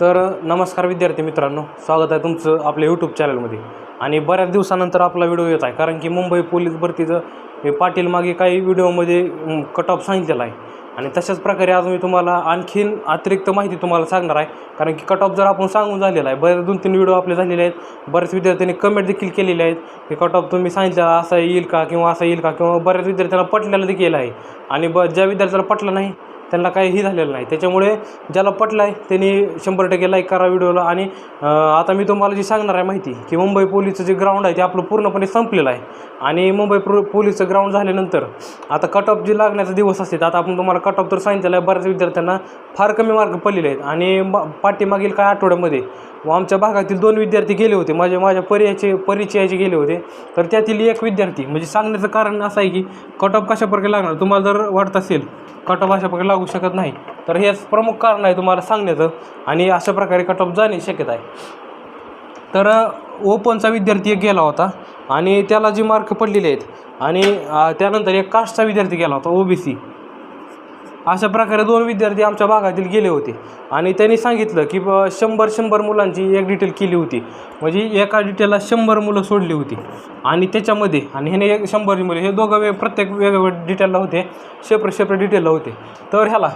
तर नमस्कार विद्यार्थी मित्रांनो स्वागत आहे तुमचं आपल्या यूट्यूब चॅनलमध्ये आणि बऱ्याच दिवसानंतर आपला व्हिडिओ येत आहे कारण की मुंबई पोलीस भरतीचं पाटील मागे काही व्हिडिओमध्ये कट ऑफ सांगितलेला आहे. आणि तशाच प्रकारे आज मी तुम्हाला आणखीन अतिरिक्त माहिती तुम्हाला सांगणार आहे कारण की कट ऑफ जर आपण सांगून झालेला आहे बरेच दोन तीन व्हिडिओ आपले झालेले आहेत बऱ्याच विद्यार्थ्यांनी कमेंट देखील केलेले आहेत की कट ऑफ तुम्ही सांगितलेला असा येईल का किंवा असा येईल का किंवा बऱ्याच विद्यार्थ्यांना पटलेलं देखील आहे. आणि ब ज्या विद्यार्थ्याला पटलं नाही त्यांना काहीही झालेलं नाही. त्याच्यामुळे ज्याला पटलं आहे त्यांनी शंभर टक्के लाईक करा व्हिडिओला आणि आता मी तुम्हाला जी सांगणार आहे माहिती की मुंबई पोलीसचं जे ग्राउंड आहे ते आपलं पूर्णपणे संपलेलं आहे. आणि मुंबई प्रो पोलीसचं ग्राउंड झाल्यानंतर आता कट ऑफ जे लागण्याचा दिवस असते आता आपण तुम्हाला कट ऑफ तर सांगितलेलं आहे बऱ्याच विद्यार्थ्यांना फार कमी मार्क पडलेले आहेत. आणि पाठीमागील काही आठवड्यामध्ये व आमच्या भागातील दोन विद्यार्थी गेले होते. माझे माझ्या पर्यायचे परिचयाचे गेले होते. तर त्यातील एक विद्यार्थी म्हणजे सांगण्याचं कारण असं आहे की कट ऑफ कशा प्रकारे लागणार? तुम्हाला जर वाटत असेल कट ऑफ अशा प्रकारे लागू शकत नाही तर हेच प्रमुख कारण आहे तुम्हाला सांगण्याचं आणि अशा प्रकारे कट ऑफ जाणे शक्यता आहे. तर ओपनचा विद्यार्थी एक गेला होता आणि त्याला जी मार्क पडलेले आहेत आणि त्यानंतर एक कास्टचा विद्यार्थी गेला होता ओ बी सी अशा प्रकारे दोन विद्यार्थी आमच्या भागातील गेले होते. आणि त्यांनी सांगितलं की ब शंभर शंभर मुलांची एक डिटेल केली होती. म्हणजे एका डिटेलला शंभर मुलं सोडली होती. आणि त्याच्यामध्ये आणि ह्याने एक शंभर मुलं हे दोघं वे प्रत्येक वेगवेगळ्या डिटेलला होते. सेपरेट सेपरेट डिटेलला होते. तर ह्याला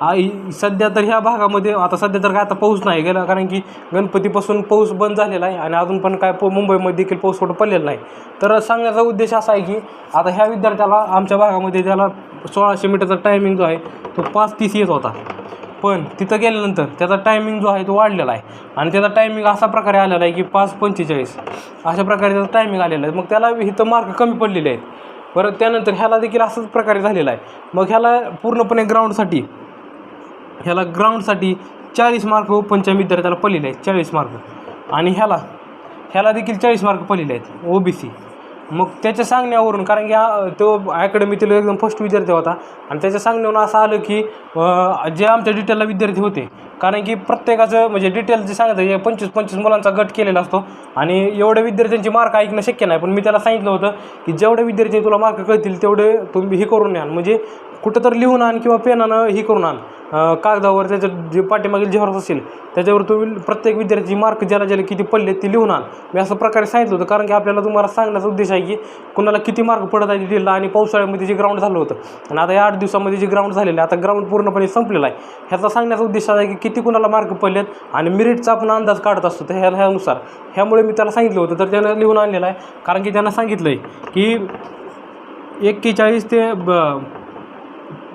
आई सध्या तर ह्या भागामध्ये आता सध्या तर काय आता पाऊस नाही गेला कारण की गणपतीपासून पाऊस बंद झालेला आहे आणि अजून पण काय प मुंबईमध्ये देखील पाऊस थोडं पडलेला नाही. तर सांगण्याचा उद्देश असा आहे की आता ह्या विद्यार्थ्याला आमच्या भागामध्ये त्याला सोळाशे मीटरचा टायमिंग जो आहे तो पाच तीस येत होता. पण तिथं गेल्यानंतर त्याचा टायमिंग जो आहे तो वाढलेला आहे. आणि त्याचा टायमिंग असा प्रकारे आलेला आहे की पाच पंचेचाळीस. अशा प्रकारे त्याचा टायमिंग आलेला आहे. मग त्याला इथं मार्क कमी पडलेले आहेत. परत त्यानंतर ह्याला देखील असंच प्रकारे झालेला आहे. मग ह्याला पूर्णपणे ग्राउंडसाठी ह्याला ग्राउंडसाठी चाळीस मार्क ओपनच्या विद्यार्थ्याला पडलेले आहेत चाळीस मार्क आणि ह्याला ह्याला देखील चाळीस मार्क पडलेले आहेत ओ बी सी मग त्याच्या सांगण्यावरून कारण की हा तो अकॅडमीतील एकदम फर्स्ट विद्यार्थी होता आणि त्याच्या सांगण्यावरून असं आलं की जे आमच्या डिटेलला विद्यार्थी होते कारण की प्रत्येकाचं म्हणजे डिटेल जे सांगतं हे पंचवीस पंचवीस मुलांचा गट केलेला असतो आणि एवढ्या विद्यार्थ्यांची मार्क ऐकणं शक्य नाही पण मी त्याला सांगितलं होतं की जेवढे विद्यार्थी तुला मार्क कळतील तेवढे तुम्ही हे करून न्याल म्हणजे कुठं तर लिहून आण किंवा पेनानं हे करून आण. कागदावर त्याचं जे पाठीमागील जेव्हा असेल त्याच्यावर तुम्ही प्रत्येक विद्यार्थी मार्क ज्याला ज्याला किती पडले ते लिहून आण. मी असं प्रकारे सांगितलं होतं कारण की आपल्याला तुम्हाला सांगण्याचा उद्देश आहे की कुणाला किती मार्क पडत आहे दिला आणि पावसाळ्यामध्ये जे ग्राउंड झालं होतं. आणि आता या आठ दिवसामध्ये जे ग्राउंड झालेलं आहे आता ग्राउंड पूर्णपणे संपलेलं आहे. ह्याचा सांगण्याचा उद्देश आहे की किती कुणाला मार्क पडलेत आणि मेरिटचा आपण अंदाज काढत असतो तर ह्या ह्यानुसार. ह्यामुळे मी त्याला सांगितलं होतं तर त्यानं लिहून आणलेलं आहे. कारण की त्यांना सांगितलं आहे की एक्केचाळीस ते ब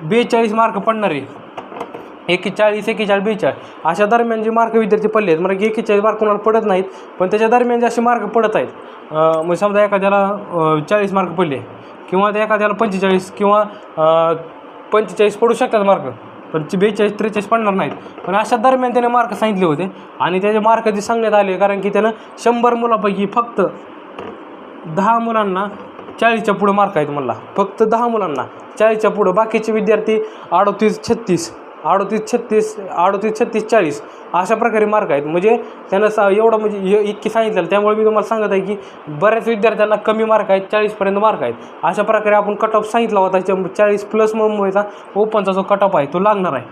बेचाळीस मार्क पडणार आहे. एकेचाळीस एकेचाळीस बेचाळीस. अशा दरम्यान जे मार्क विद्यार्थी पडले आहेत म्हणजे एकेचाळीस मार्क कोणाला पडत नाहीत पण त्याच्या दरम्यान जे असे मार्क पडत आहेत म्हणजे समजा एखाद्याला चाळीस मार्क पडले किंवा त्या एखाद्याला पंचेचाळीस किंवा पंचेचाळीस पडू शकतात मार्क पण बेचाळीस त्रेचाळीस पडणार नाहीत. पण अशा दरम्यान त्याने मार्क सांगितले होते आणि त्याचे मार्क जे सांगण्यात आले कारण की त्यानं शंभर मुलापैकी फक्त दहा मुलांना चाळीसच्या पुढं मार्क आहेत मला फक्त दहा मुलांना. चाळीसच्या पुढं. बाकीचे विद्यार्थी अडतीस छत्तीस अडतीस छत्तीस अडतीस छत्तीस चाळीस अशा प्रकारे मार्क आहेत. म्हणजे त्यांना सा एवढं म्हणजे हे इतकी सांगितलं त्यामुळे मी तुम्हाला सांगत आहे की बऱ्याच विद्यार्थ्यांना कमी मार्क आहेत चाळीसपर्यंत मार्क आहेत. अशा प्रकारे आपण कट ऑफ सांगितला होता चाळीस प्लस मुंबईचा ओपनचा जो कट ऑफ आहे तो लागणार आहे.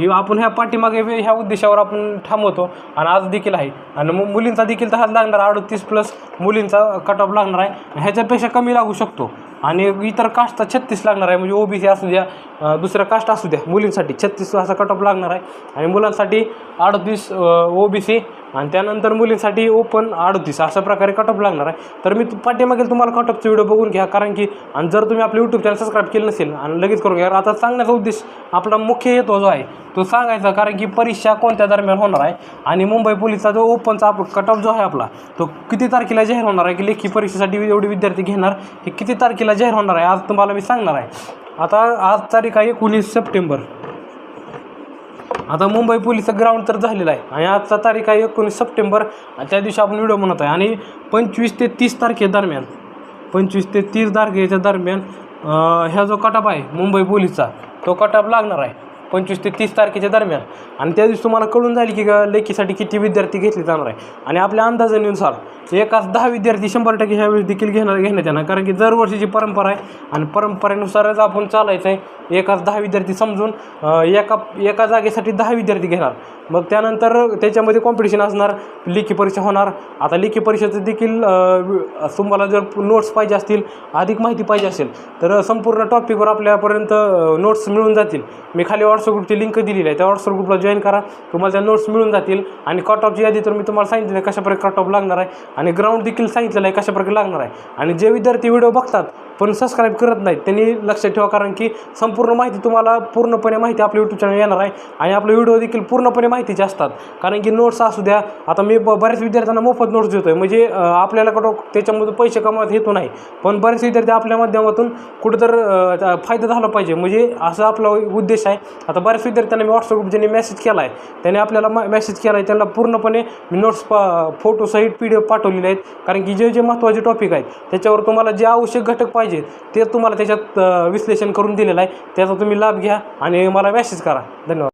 ही आपण ह्या पाठीमागे ह्या उद्देशावर आपण थांबवतो आणि आज देखील आहे. आणि मग मुलींचा देखील तसाच लागणार अडतीस प्लस मुलींचा कट ऑफ लागणार आहे. ह्याच्यापेक्षा कमी लागू शकतो. आणि इतर कास्टचा छत्तीस लागणार आहे. म्हणजे ओबीसी असू द्या दुसरा दुसऱ्या कास्ट असू द्या मुलींसाठी छत्तीस असा कट ऑफ लागणार आहे. आणि मुलांसाठी अडतीस ओबीसी आणि त्यानंतर मुलींसाठी ओपन अडतीस अशा प्रकारे कट ऑफ लागणार आहे. तर मी पाठीमागेल पाठीमागील तुम्हाला कट ऑफचा व्हिडिओ बघून घ्या कारण की आणि जर तुम्ही आपलं यूट्यूब चॅनल सबस्क्राईब केलं नसेल आणि लगेच करून घ्या आता सांगण्याचा उद्देश आपला मुख्य हेतो जो आहे तो सांगायचा कारण की परीक्षा कोणत्या दरम्यान होणार आहे आणि मुंबई पोलीसचा जो ओपनचा आप कट ऑफ जो आहे आपला तो किती तारखेला जाहीर होणार आहे की लेखी परीक्षेसाठी एवढे विद्यार्थी घेणार हे किती तारखेला जाहीर होणार आहे आज तुम्हाला मी सांगणार आहे. आता आज तारीख आहे एकोणीस सप्टेंबर. आता मुंबई पोलीसचं ग्राउंड तर झालेलं आहे. आणि आजचा तारीख आहे एकोणीस सप्टेंबर. त्या दिवशी आपण व्हिडिओ म्हणत आहे. आणि पंचवीस ते तीस तारखे दरम्यान पंचवीस ते तीस तारखेच्या दरम्यान ह्या जो कटाप आहे मुंबई पोलीसचा तो कटाप लागणार आहे. पंचवीस ते तीस तारखेच्या दरम्यान. आणि त्या दिवशी तुम्हाला कळून जाईल की लेखीसाठी किती विद्यार्थी घेतले जाणार आहे. आणि आपल्या अंदाजानुसार एकाच दहा विद्यार्थी शंभर टक्के ह्यावेळेस देखील घेणार घेण्यात येणार. कारण की दरवर्षीची परंपरा आहे आणि परंपरेनुसारच आपण चालायचं आहे. एकाच दहा विद्यार्थी समजून एका एका जागेसाठी दहा विद्यार्थी घेणार. मग त्यानंतर त्याच्यामध्ये कॉम्पिटिशन असणार लेखी परीक्षा होणार. आता लेखी परीक्षेचं देखील तुम्हाला जर नोट्स पाहिजे असतील अधिक माहिती पाहिजे असेल तर संपूर्ण टॉपिकवर आपल्यापर्यंत नोट्स मिळून जातील. मी खाली व्हॉट्सअप ग्रुपची लिंक दिलेली आहे. त्या व्हॉट्सअप ग्रुपला जॉईन करा. तुम्हाला त्या नोट्स मिळून जातील. आणि कट ऑफची यादी तर मी तुम्हाला सांगितलेलं आहे कशाप्रकारे कट ऑफ लागणार आहे. आणि ग्राउंड देखील सांगितलेलं आहे कशाप्रकारे लागणार आहे. आणि जे विद्यार्थी व्हिडिओ बघतात पण सबस्क्राईब करत नाहीत त्यांनी लक्षात ठेवा. कारण की संपूर्ण माहिती तुम्हाला पूर्णपणे माहिती आपल्या यूट्यूब चॅनल येणार आहे. आणि आपले व्हिडिओ देखील पूर्णपणे माहितीचे असतात. कारण की नोट्स असू द्या. आता मी ब- बऱ्याच विद्यार्थ्यांना मोफत नोट्स देतो आहे म्हणजे आपल्याला कुठं त्याच्यामधून पैसे कमावत हेतू नाही. पण बरेच विद्यार्थी आपल्या माध्यमातून कुठं तर फायदा झाला पाहिजे. म्हणजे असं आपला उद्देश आहे. आता बऱ्याच विद्यार्थ्यांना मी व्हॉट्सअप ज्यांनी मेसेज केला आहे त्याने आपल्याला मेसेज केला आहे त्यांना पूर्णपणे मी नोट्स प फोटोसहित पी डी एफ पाठवलेले आहेत. कारण की जे जे महत्त्वाचे टॉपिक आहेत त्याच्यावर तुम्हाला जे आवश्यक घटक पाहिजे ते तुम्हाला त्याच्यात विश्लेषण करून दिलेलं आहे. त्याचा तुम्ही लाभ घ्या आणि मला मेसेज करा. धन्यवाद.